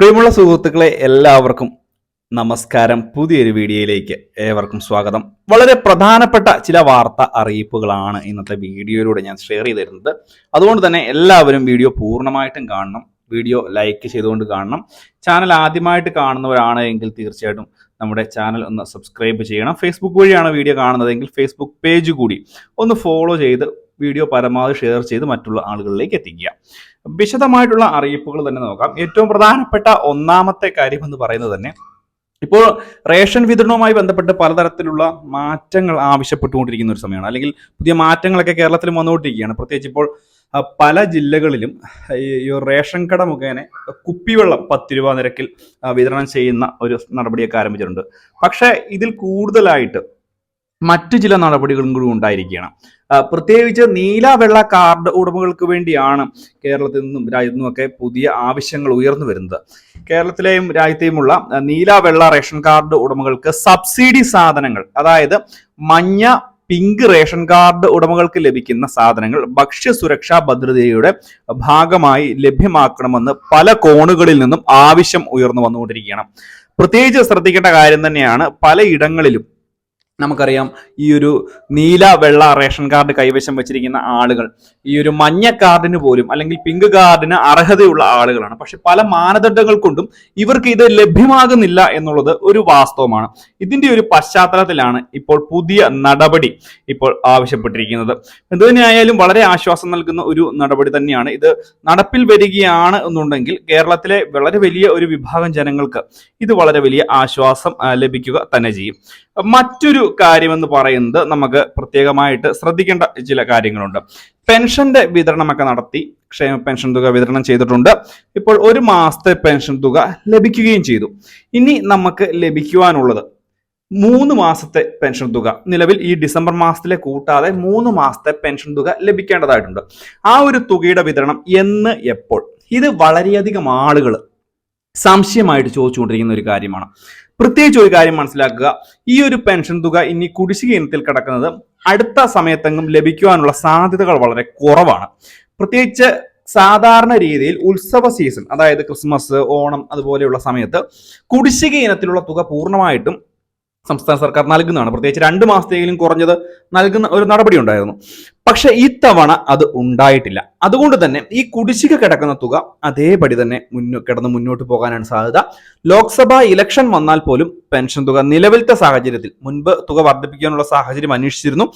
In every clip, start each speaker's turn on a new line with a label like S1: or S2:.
S1: പ്രിയമുള്ള സുഹൃത്തുക്കളെ എല്ലാവർക്കും നമസ്കാരം. പുതിയൊരു വീഡിയോയിലേക്ക് ഏവർക്കും സ്വാഗതം. വളരെ പ്രധാനപ്പെട്ട ചില വാർത്ത അറിയിപ്പുകളാണ് ഇന്നത്തെ വീഡിയോയിലൂടെ ഞാൻ ഷെയർ ചെയ്ത് തരുന്നത് അതുകൊണ്ട് തന്നെ എല്ലാവരും വീഡിയോ പൂർണമായിട്ടും കാണണം വീഡിയോ ലൈക്ക് ചെയ്തുകൊണ്ട് കാണണം. ചാനൽ ആദ്യമായിട്ട് കാണുന്നവരാണ് എങ്കിൽ തീർച്ചയായിട്ടും നമ്മുടെ ചാനൽ ഒന്ന് സബ്സ്ക്രൈബ് ചെയ്യണം. ഫേസ്ബുക്ക് വഴിയാണ് വീഡിയോ കാണുന്നതെങ്കിൽ ഫേസ്ബുക്ക് പേജ് കൂടി ഒന്ന് ഫോളോ ചെയ്ത് വീഡിയോ പരമാവധി ഷെയർ ചെയ്ത് മറ്റുള്ള ആളുകളിലേക്ക് എത്തിക്കുക. വിശദമായിട്ടുള്ള അറിയിപ്പുകൾ തന്നെ നോക്കാം. ഏറ്റവും പ്രധാനപ്പെട്ട ഒന്നാമത്തെ കാര്യം എന്ന് പറയുന്നത് തന്നെ ഇപ്പോൾ റേഷൻ വിതരണവുമായി ബന്ധപ്പെട്ട് പലതരത്തിലുള്ള മാറ്റങ്ങൾ ആവശ്യപ്പെട്ടുകൊണ്ടിരിക്കുന്ന ഒരു സമയമാണ്. അല്ലെങ്കിൽ പുതിയ മാറ്റങ്ങളൊക്കെ കേരളത്തിൽ വന്നുകൊണ്ടിരിക്കുകയാണ്. പ്രത്യേകിച്ച് ഇപ്പോൾ പല ജില്ലകളിലും ഈ റേഷൻ കട മുഖേന കുപ്പിവെള്ളം പത്ത് രൂപ നിരക്കിൽ വിതരണം ചെയ്യുന്ന ഒരു നടപടിയൊക്കെ ആരംഭിച്ചിട്ടുണ്ട്. പക്ഷേ ഇതിൽ കൂടുതലായിട്ട് മറ്റു ചില നടപടികളും കൂടി ഉണ്ടായിരിക്കണം പ്രത്യേകിച്ച് നീല വെള്ള കാർഡ് ഉടമകൾക്ക് വേണ്ടിയാണ് കേരളത്തിൽ നിന്നും രാജ്യത്തു നിന്നുമൊക്കെ പുതിയ ആവശ്യങ്ങൾ ഉയർന്നു വരുന്നത്. കേരളത്തിലെയും രാജ്യത്തെയുമുള്ള നീല വെള്ള റേഷൻ കാർഡ് ഉടമകൾക്ക് സബ്സിഡി സാധനങ്ങൾ അതായത് മഞ്ഞ പിങ്ക് റേഷൻ കാർഡ് ഉടമകൾക്ക് ലഭിക്കുന്ന സാധനങ്ങൾ ഭക്ഷ്യസുരക്ഷാ ഭദ്രതയുടെ ഭാഗമായി ലഭ്യമാക്കണമെന്ന് പല കോണുകളിൽ നിന്നും ആവശ്യം ഉയർന്നു വന്നുകൊണ്ടിരിക്കുകയാണ്. പ്രത്യേകിച്ച് ശ്രദ്ധിക്കേണ്ട കാര്യം തന്നെയാണ് പലയിടങ്ങളിലും നമുക്കറിയാം ഈ ഒരു നീല വെള്ള റേഷൻ കാർഡ് കൈവശം വെച്ചിരിക്കുന്ന ആളുകൾ ഈ ഒരു മഞ്ഞ കാർഡിന് പോലും അല്ലെങ്കിൽ പിങ്ക് കാർഡിന് അർഹതയുള്ള ആളുകളാണ്. പക്ഷെ പല മാനദണ്ഡങ്ങൾ കൊണ്ടും ഇവർക്ക് ഇത് ലഭ്യമാകുന്നില്ല എന്നുള്ളത് ഒരു വാസ്തവമാണ്. ഇതിന്റെ ഒരു പശ്ചാത്തലത്തിലാണ് ഇപ്പോൾ പുതിയ നടപടി ഇപ്പോൾ ആവശ്യപ്പെട്ടിരിക്കുന്നത്. എന്തു തന്നെയായാലും വളരെ ആശ്വാസം നൽകുന്ന ഒരു നടപടി തന്നെയാണ്. ഇത് നടപ്പിൽ വരികയാണ് എന്നുണ്ടെങ്കിൽ കേരളത്തിലെ വളരെ വലിയ ഒരു വിഭാഗം ജനങ്ങൾക്ക് ഇത് വളരെ വലിയ ആശ്വാസം ലഭിക്കുക തന്നെ ചെയ്യും. മറ്റൊരു കാര്യമെന്ന് പറയുന്നത് നമുക്ക് പ്രത്യേകമായിട്ട് ശ്രദ്ധിക്കേണ്ട ചില കാര്യങ്ങളുണ്ട്. പെൻഷന്റെ വിതരണമൊക്കെ നടത്തി ക്ഷേമ പെൻഷൻ തുക വിതരണം ചെയ്തിട്ടുണ്ട്. ഇപ്പോൾ ഒരു മാസത്തെ പെൻഷൻ തുക ലഭിക്കുകയും ചെയ്തു. ഇനി നമുക്ക് ലഭിക്കുവാനുള്ളത് മൂന്ന് മാസത്തെ പെൻഷൻ തുക. നിലവിൽ ഈ ഡിസംബർ മാസത്തിലെ കൂട്ടാതെ മൂന്ന് മാസത്തെ പെൻഷൻ തുക ലഭിക്കേണ്ടതായിട്ടുണ്ട്. ആ ഒരു തുകയുടെ വിതരണം എന്ന് എപ്പോൾ? ഇത് വളരെയധികം ആളുകൾ സംശയമായിട്ട് ചോദിച്ചുകൊണ്ടിരിക്കുന്ന ഒരു കാര്യമാണ്. പ്രത്യേകിച്ച് ഒരു കാര്യം മനസ്സിലാക്കുക. ഈ ഒരു പെൻഷൻ തുക ഇനി കുടിശ്ശിക ഇനത്തിൽ കിടക്കുന്നത് അടുത്ത സമയത്തെങ്ങും ലഭിക്കുവാനുള്ള സാധ്യതകൾ വളരെ കുറവാണ്. പ്രത്യേകിച്ച് സാധാരണ രീതിയിൽ ഉത്സവ സീസൺ അതായത് ക്രിസ്മസ് ഓണം അതുപോലെയുള്ള സമയത്ത് കുടിശ്ശിക ഇനത്തിലുള്ള തുക പൂർണമായിട്ടും സംസ്ഥാന സർക്കാർ നൽകുന്നതാണ്. പ്രത്യേകിച്ച് രണ്ട് മാസത്തെങ്കിലും കുറഞ്ഞത് നൽകുന്ന ഒരു നടപടി ഉണ്ടായിരുന്നു. പക്ഷെ ഇത്തവണ അത് ഉണ്ടായിട്ടില്ല. അതുകൊണ്ട് തന്നെ ഈ കുടിശ്ശിക കിടക്കുന്ന തുക അതേപടി തന്നെ മുന്നോ കിടന്ന് മുന്നോട്ട് പോകാനാണ് സാധ്യത. ലോക്സഭാ ഇലക്ഷൻ വന്നാൽ പോലും പെൻഷൻ തുക നിലവിലത്തെ സാഹചര്യത്തിൽ മുൻപ് തുക വർദ്ധിപ്പിക്കാനുള്ള സാഹചര്യം അന്വേഷിച്ചിരുന്നു.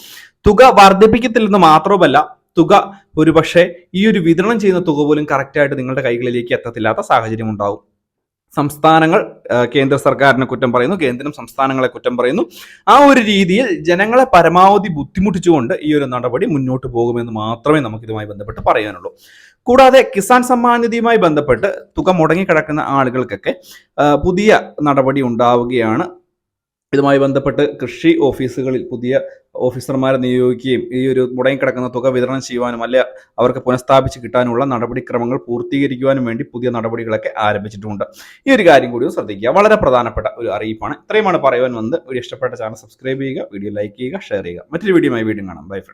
S1: തുക വർദ്ധിപ്പിക്കത്തില്ലെന്ന് മാത്രമല്ല തുക ഒരുപക്ഷെ ഈ ഒരു വിതരണം ചെയ്യുന്ന തുക പോലും കറക്റ്റായിട്ട് നിങ്ങളുടെ കൈകളിലേക്ക് എത്തത്തില്ലാത്ത സാഹചര്യം ഉണ്ടാവും. സംസ്ഥാനങ്ങൾ കേന്ദ്ര സർക്കാരിനെ കുറ്റം പറയുന്നു കേന്ദ്രം സംസ്ഥാനങ്ങളെ കുറ്റം പറയുന്നു. ആ ഒരു രീതിയിൽ ജനങ്ങളെ പരമാവധി ബുദ്ധിമുട്ടിച്ചുകൊണ്ട് ഈ ഒരു നടപടി മുന്നോട്ട് പോകുമെന്ന് മാത്രമേ നമുക്ക് ഇതുമായി ബന്ധപ്പെട്ട് പറയാനുള്ളൂ. കൂടാതെ കിസാൻ സമ്മാൻ നിധിയുമായി ബന്ധപ്പെട്ട് തുക മുടങ്ങിക്കിടക്കുന്ന ആളുകൾക്കൊക്കെ പുതിയ നടപടി ഉണ്ടാവുകയാണ് ഇതുമായി ബന്ധപ്പെട്ട് കൃഷി ഓഫീസുകളിൽ പുതിയ ഓഫീസർമാരെ നിയോഗിക്കുകയും ഈ ഒരു മുടങ്ങിക്കിടക്കുന്ന തുക വിതരണം ചെയ്യുവാനും അല്ലെ അവർക്ക് പുനഃസ്ഥാപിച്ച് കിട്ടാനുള്ള നടപടിക്രമങ്ങൾ പൂർത്തീകരിക്കുവാനും വേണ്ടി പുതിയ നടപടികളൊക്കെ ആരംഭിച്ചിട്ടുണ്ട്. ഈ ഒരു കാര്യം കൂടി ശ്രദ്ധിക്കുക. വളരെ പ്രധാനപ്പെട്ട ഒരു അറിയിപ്പാണ്. ഇത്രയുമാണ് പറയുവാൻ വന്നത്. വീഡിയോ ഇഷ്ടപ്പെട്ട ചാനൽ സബ്സ്ക്രൈബ് ചെയ്യുക വീഡിയോ ലൈക്ക് ചെയ്യുക ഷെയർ ചെയ്യുക. മറ്റൊരു വീഡിയോയുമായി വീണ്ടും കാണാം. By front